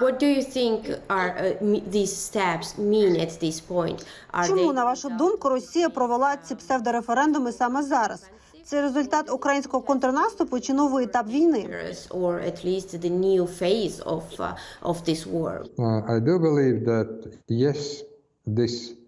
What do you think are uh, me- these steps mean at this point? Are Чому, they на вашу думку, Росія провела ці псевдореферендуми саме зараз? Це результат українського контрнаступу чи новий етап війни? dangerous or at least the new phase of uh, of this war? Uh, I do believe that yes, this hasty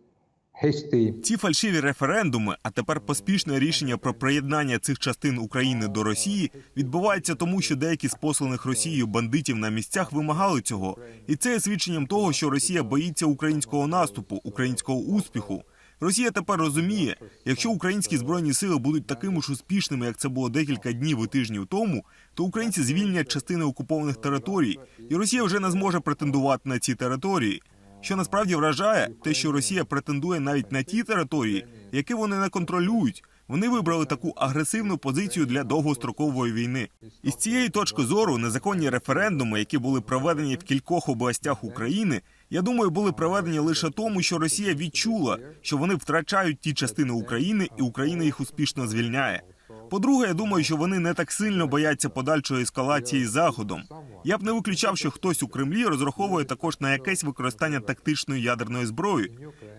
Ці фальшиві референдуми, а тепер поспішне рішення про приєднання цих частин України до Росії відбувається тому, що деякі з посланих Росією бандитів на місцях вимагали цього, і це є свідченням того, що Росія боїться українського наступу, українського успіху. Росія тепер розуміє, якщо українські збройні сили будуть такими ж успішними, як це було декілька днів і тижнів тому, то українці звільнять частини окупованих територій, і Росія вже не зможе претендувати на ці території. Що насправді вражає, те, що Росія претендує навіть на ті території, які вони не контролюють. Вони вибрали таку агресивну позицію для довгострокової війни. І з цієї точки зору незаконні референдуми, які були проведені в кількох областях України, я думаю, були проведені лише тому, що Росія відчула, що вони втрачають ті частини України, і Україна їх успішно звільняє. По-друге, я думаю, що вони не так сильно бояться подальшої ескалації заходом. Я б не виключав, що хтось у Кремлі розраховує також на якесь використання тактичної ядерної зброї.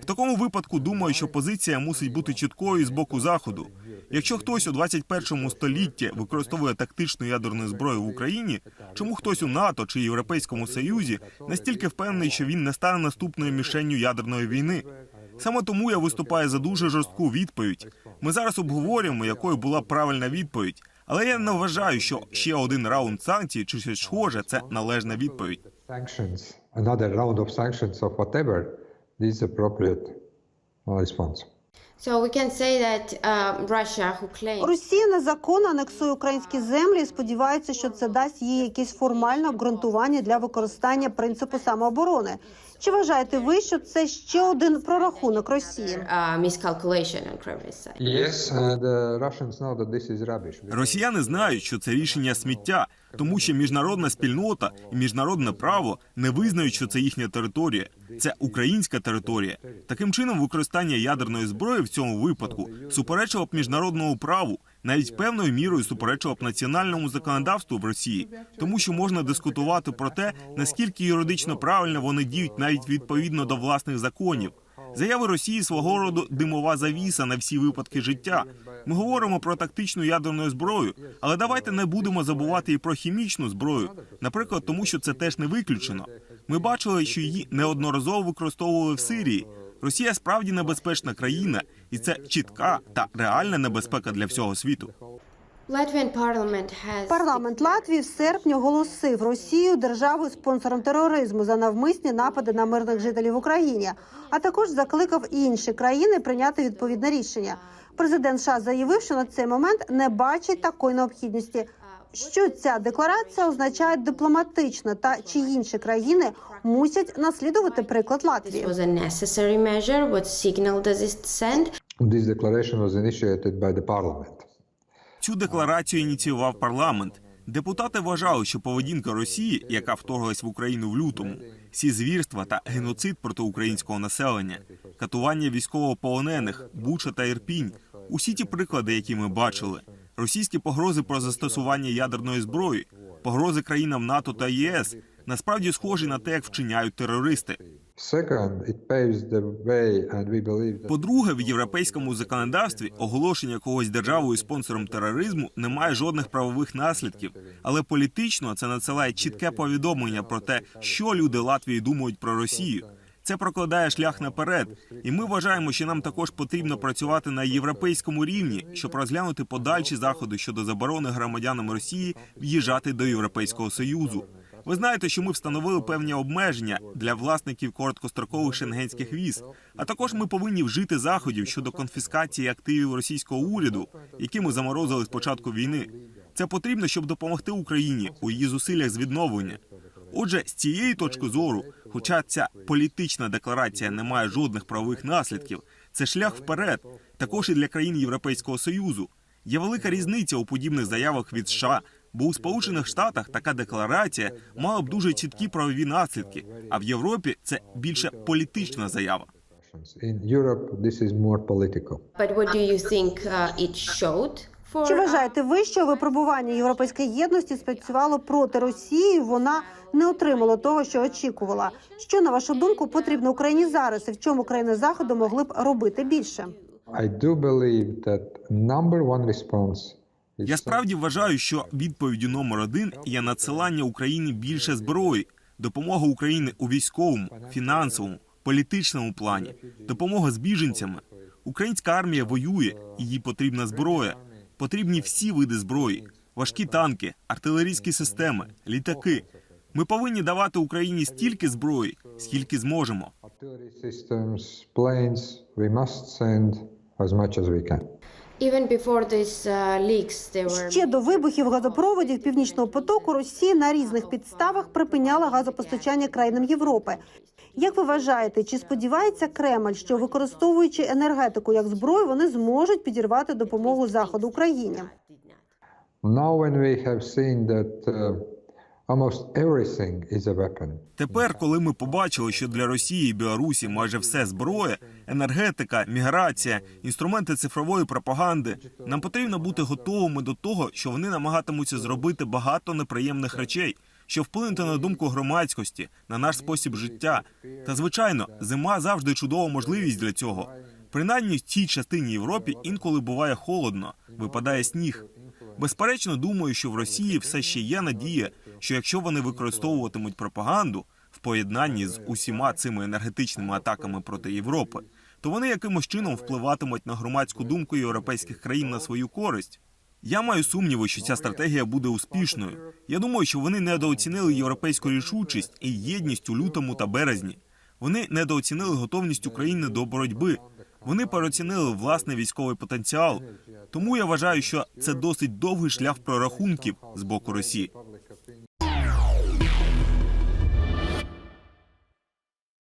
В такому випадку думаю, що позиція мусить бути чіткою з боку заходу. Якщо хтось у 21 столітті використовує тактичну ядерну зброю в Україні, чому хтось у НАТО чи Європейському Союзі настільки впевнений, що він не стане наступною мішенню ядерної війни? Саме тому я виступаю за дуже жорстку відповідь. Ми зараз обговорюємо, якою була правильна відповідь. Але я не вважаю, що ще один раунд санкцій чи щось схоже це належна відповідь. sanctions, another round of sanctions of whatever, is appropriate uh, response. So we can say that um, Russia, who claims Росія незаконно анексує українські землі і сподівається, що це дасть їй якесь формальне обґрунтування для використання принципу самооборони. Чи вважаєте ви, що це ще один прорахунок Росії? uh, uh. Росіяни знають, що це рішення сміття, тому що міжнародна спільнота і міжнародне право не визнають, що це їхня територія. Це українська територія. Таким чином, використання ядерної зброї в цьому випадку суперечило б міжнародному праву, навіть певною мірою суперечило б національному законодавству в Росії, тому що можна дискутувати про те, наскільки юридично правильно вони діють навіть відповідно до власних законів. Заяви Росії свого роду димова завіса на всі випадки життя. Ми говоримо про тактичну ядерну зброю, але давайте не будемо забувати і про хімічну зброю, наприклад, тому що це теж не виключено. Ми бачили, що її неодноразово використовували в Сирії. Росія справді небезпечна країна, і це чітка та реальна небезпека для всього світу. Парламент Латвії в серпні оголосив Росію державою спонсором тероризму за навмисні напади на мирних жителів в Україні, а також закликав інші країни прийняти відповідне рішення. Президент США заявив, що на цей момент не бачить такої необхідності. Що ця декларація означає дипломатично, та чи інші країни мусять наслідувати приклад Латвії? This declaration was initiated by the parliament. Цю декларацію ініціював парламент. Депутати вважали, що поведінка Росії, яка вторглась в Україну в лютому, всі звірства та геноцид проти українського населення, катування військовополонених, Буча та Ірпінь усі ті приклади, які ми бачили, російські погрози про застосування ядерної зброї, погрози країнам НАТО та ЄС насправді схожі на те, як вчиняють терористи. По-друге, в європейському законодавстві оголошення когось державою спонсором тероризму не має жодних правових наслідків, але політично це надсилає чітке повідомлення про те, що люди Латвії думають про Росію. Це прокладає шлях наперед, і ми вважаємо, що нам також потрібно працювати на європейському рівні, щоб розглянути подальші заходи щодо заборони громадянам Росії в'їжджати до Європейського союзу. Ви знаєте, що ми встановили певні обмеження для власників короткострокових шенгенських віз. А також ми повинні вжити заходів щодо конфіскації активів російського уряду, які ми заморозили з початку війни. Це потрібно, щоб допомогти Україні у її зусиллях з відновлення. Отже, з цієї точки зору, хоча ця політична декларація не має жодних правових наслідків, це шлях вперед, також і для країн Європейського союзу. Є велика різниця у подібних заявах від США, бо у Сполучених Штатах така декларація мала б дуже чіткі правові наслідки. А в Європі це більше політична заява. uh? Чи uh, вважаєте ви, що випробування європейської єдності спрацювало проти Росії? Вона не отримало того, що очікувала. Що на вашу думку потрібно Україні зараз, і в чому країни заходу могли б робити більше? I do believe that number one response Я справді вважаю, що відповіддю номер один є надсилання Україні більше зброї, допомога Україні у військовому, фінансовому, політичному плані, допомога з біженцями. Українська армія воює, і їй потрібна зброя. Потрібні всі види зброї: важкі танки, артилерійські системи, літаки. Ми повинні давати Україні стільки зброї, скільки зможемо. as much as we can. Even before these uh, leaks, there were Ще до вибухів газопроводів Північного потоку Росія на різних підставах припиняла газопостачання країнам Європи. Як ви вважаєте, чи сподівається Кремль, що використовуючи енергетику як зброю, вони зможуть підірвати допомогу заходу Україні? Now, when we have seen that uh, Тепер, коли ми побачили, що для Росії і Білорусі майже все зброя, енергетика, міграція, інструменти цифрової пропаганди, нам потрібно бути готовими до того, що вони намагатимуться зробити багато неприємних речей, що вплинути на думку громадськості, на наш спосіб життя. Та звичайно, зима завжди чудова можливість для цього. Принаймні в цій частині Європи інколи буває холодно, випадає сніг. Безперечно, думаю, що в Росії все ще є надія, що якщо вони використовуватимуть пропаганду в поєднанні з усіма цими енергетичними атаками проти Європи, то вони якимось чином впливатимуть на громадську думку європейських країн на свою користь. Я маю сумніви, що ця стратегія буде успішною. Я думаю, що вони недооцінили європейську рішучість і єдність у лютому та березні. Вони недооцінили готовність України до боротьби. Вони переоцінили власний військовий потенціал. Тому я вважаю, що це досить довгий шлях прорахунків з боку Росії.